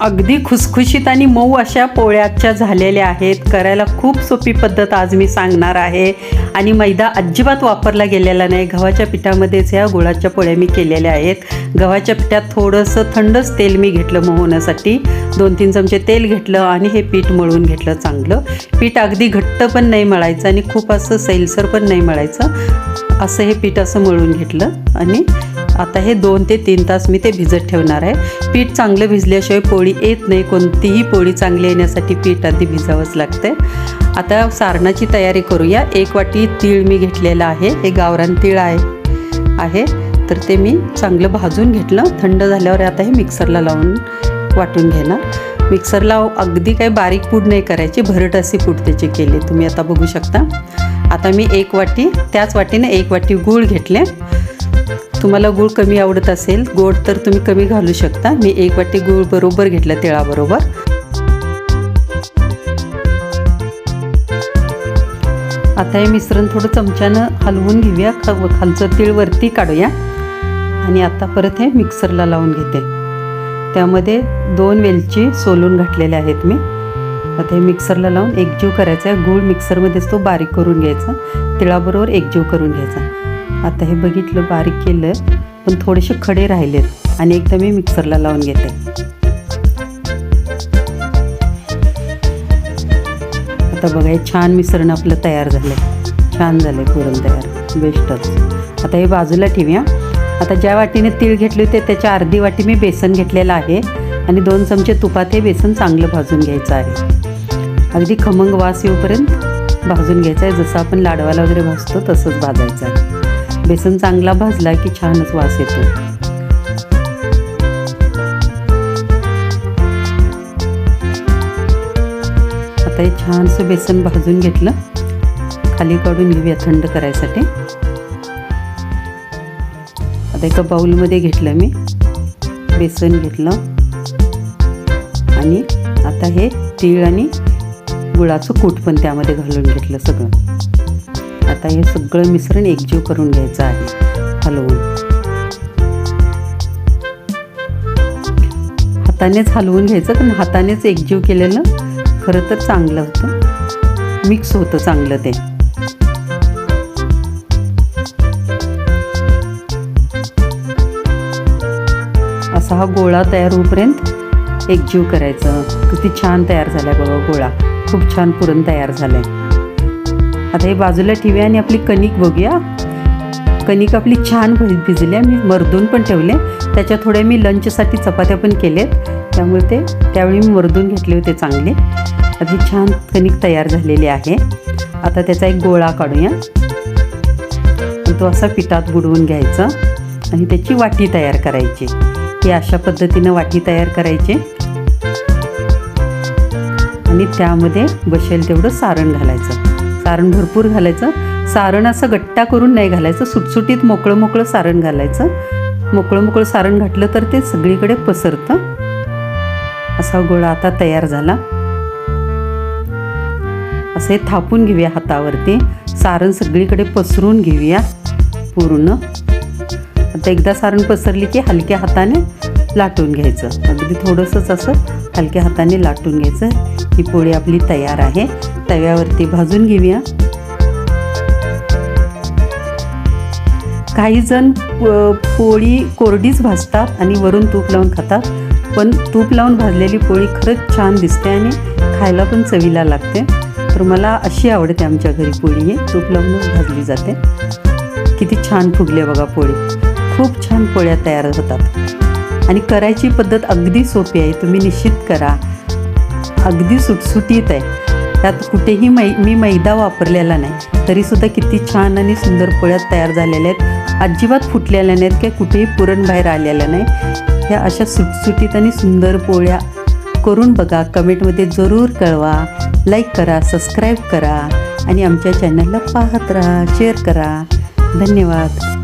अगदी खुसखुशीत आणि मऊ अशा पोळ्याच्या झालेल्या आहेत. करायला खूप सोपी पद्धत आज मी सांगणार आहे. आणि मैदा अजिबात वापरला गेलेला नाही. गव्हाच्या पिठामध्येच ह्या गुळाच्या पोळ्या मी केलेल्या आहेत गव्हाच्या पिठात थोडंसं थंडच तेल मी घेतलं मोहण्यासाठी दोन तीन चमचे तेल घेतलं आणि हे पीठ मळून घेतलं चांगलं. पीठ अगदी घट्ट पण नाही मळायचं आणि खूप असं सैलसर पण नाही मळायचं. असं हे पीठ असं मळून घेतलं आणि आता हे दोन ते तीन तास मी ते भिजत ठेवणार आहे. पीठ चांगलं भिजल्याशिवाय पोळी येत नाही. कोणतीही पोळी चांगली येण्यासाठी पीठ आधी भिजावंच लागते आता सारणाची तयारी करूया. एक वाटी तीळ मी घेतलेलं आहे. हे गावरान तीळ आहे. आहे. तर ते मी चांगलं भाजून घेतलं. थंड झाल्यावर आता हे मिक्सरला लावून वाटून घेणार. मिक्सरला अगदी काही बारीक पूड नाही करायची. भरट अशी पूड त्याची केली. तुम्ही आता बघू शकता. आता मी एक वाटी त्याच वाटीने एक वाटी गूळ घेतले. तुम्हाला गूळ कमी आवडत असेल गोड तर तुम्ही कमी घालू शकता. मी एक वाटी गूळ बरोबर घेतलं तिळाबरोबर आता हे मिश्रण थोडं चमच्यानं हलवून घेऊया. ख खालचं तीळ वरती काढूया. आणि आता परत हे मिक्सरला लावून घेते. त्यामध्ये दोन वेलची सोलून घातलेल्या आहेत मी. आता हे मिक्सरला लावून एकजीव करायचा आहे. गूळ मिक्सरमध्येच तो बारीक करून घ्यायचा. तिळाबरोबर एकजीव करून घ्यायचा. आता हे बघितलं बारीक केलं पण थोडेसे खडे राहिलेत आणि एकदा मी मिक्सरला लावून घेते. आता बघा हे छान मिसरण आपलं तयार झालं छान झालं आहे पुरण तयार बेस्टच. आता हे बाजूला ठेवूया. आता ज्या वाटीने तीळ घेतले होते त्याच्या अर्धी वाटी मी बेसन घेतलेलं आहे आणि दोन चमचे तुपात हे बेसन चांगलं भाजून घ्यायचं आहे. अगदी खमंग वास येऊपर्यंत भाजून घ्यायचं आहे. जसं आपण लाडवाला वगैरे भाजतो तसंच भाजायचं आहे. बेसन चांगला भाजला की छानच वास येतो. आता हे छानसं बेसन भाजून घेतलं. खाली काढून घेऊया थंड करायसाठी. आता एका बाऊलमध्ये घेतलं मी. बेसन घेतलं. आणि आता हे तीळ आणि गुळाचं कूट पण त्यामध्ये घालून घेतलं सगळं. आता हे सगळं मिश्रण एकजीव करून घ्यायचं आहे. हलवून. हातानेच हलवून घ्यायचं पण हातानेच एकजीव केलेलं खरं तर चांगलं होतं. मिक्स होतं चांगलं ते. असा हा गोळा तयार होईपर्यंत एकजीव करायचं. किती छान तयार झाला आहे बघा गोळा. खूप छान पुरण तयार झालं आहे आता हे बाजूला ठेवूया आणि आपली कणिक बघूया. कणिक आपली छान भि भिजल्या मी मर्दून पण ठेवले. त्याच्या थोड्या मी लंचसाठी चपात्या पण केल्यात. त्यामुळे ते त्यावेळी मी मर्दून घेतले होते चांगले. आता ही छान कणिक तयार झालेली आहे. आता त्याचा एक गोळा काढूया. तो असा पिठात बुडवून घ्यायचा. आणि त्याची वाटी तयार करायची. ही अशा पद्धतीनं वाटी तयार करायची. आणि त्यामध्ये बसेल तेवढं सारण घालायचं. सारण भरपूर घालायचं. सारण असं गट्टा करून नाही घालायचं. सुटसुटीत मोकळं मोकळं सारण घालायचं. मोकळं मोकळं सारण घातलं तर ते सगळीकडे पसरतं. असा गोळा आता तयार झाला. असे थापून घेऊया हातावरती. सारण सगळीकडे पसरून घेऊया पूर्ण. आता एकदा सारण पसरली की हलक्या हाताने लाटून घ्यायचं. अगदी थोडंसंच असं हलक्या हाताने लाटून घ्यायचं. ही पोळी आपली तयार आहे. तव्यावरती भाजून घेऊया. काही जण पोळी कोरडीच भाजतात आणि वरून तूप लावून खातात. पण तूप लावून भाजलेली पोळी खरंच छान दिसते आणि खायला पण चवीला लागते. तर मला अशी आवडते आमच्या घरी पोळी ही. तूप लावूनच भाजली जाते. किती छान फुगले बघा पोळी. खूप छान पोळ्या तयार होतात. आणि करायची पद्धत अगदी सोपी आहे. तुम्ही निश्चित करा. अगदी सुटसुटीत आहे. त्यात कुठेही मै मी मैदा वापरलेला नाही. तरीसुद्धा किती छान आणि सुंदर पोळ्या तयार झालेल्या आहेत. अजिबात फुटलेल्या नाहीत किंवा कुठेही पुरण बाहेर आलेलं नाही. ह्या अशा सुटसुटीत आणि सुंदर पोळ्या करून बघा. कमेंटमध्ये जरूर कळवा. लाईक करा सबस्क्राईब करा आणि आमच्या चॅनलला पाहत राहा शेअर करा. धन्यवाद.